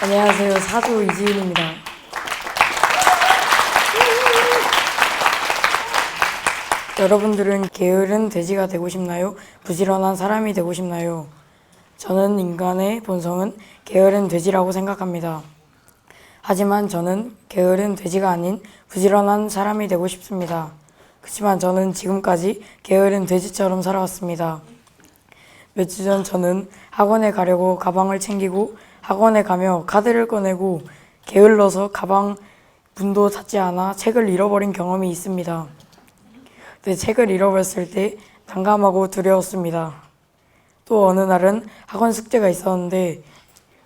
안녕하세요. 사도 이지은입니다. 여러분들은 게으른 돼지가 되고 싶나요? 부지런한 사람이 되고 싶나요? 저는 인간의 본성은 게으른 돼지라고 생각합니다. 하지만 저는 게으른 돼지가 아닌 부지런한 사람이 되고 싶습니다. 그렇지만 저는 지금까지 게으른 돼지처럼 살아왔습니다. 며칠 전 저는 학원에 가려고 가방을 챙기고 학원에 가며 카드를 꺼내고 게을러서 가방 문도 닫지 않아 책을 잃어버린 경험이 있습니다. 내 책을 잃어버렸을 때 난감하고 두려웠습니다. 또 어느 날은 학원 숙제가 있었는데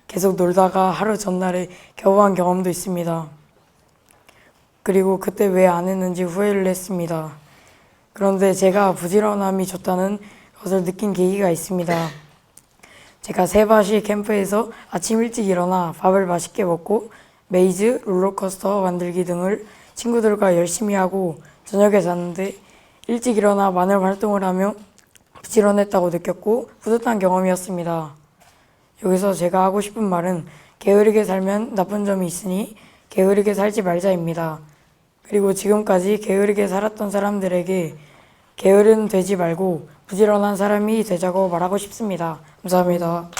계속 놀다가 하루 전날에 겨우 한 경험도 있습니다. 그리고 그때 왜 안 했는지 후회를 했습니다. 그런데 제가 부지런함이 좋다는 것을 느낀 계기가 있습니다. 제가 세바시 캠프에서 아침 일찍 일어나 밥을 맛있게 먹고 메이즈, 롤러코스터 만들기 등을 친구들과 열심히 하고 저녁에 잤는데 일찍 일어나 많은 활동을 하며 부지런했다고 느꼈고 뿌듯한 경험이었습니다. 여기서 제가 하고 싶은 말은 게으르게 살면 나쁜 점이 있으니 게으르게 살지 말자입니다. 그리고 지금까지 게으르게 살았던 사람들에게 게으른 되지 말고 부지런한 사람이 되자고 말하고 싶습니다. 감사합니다.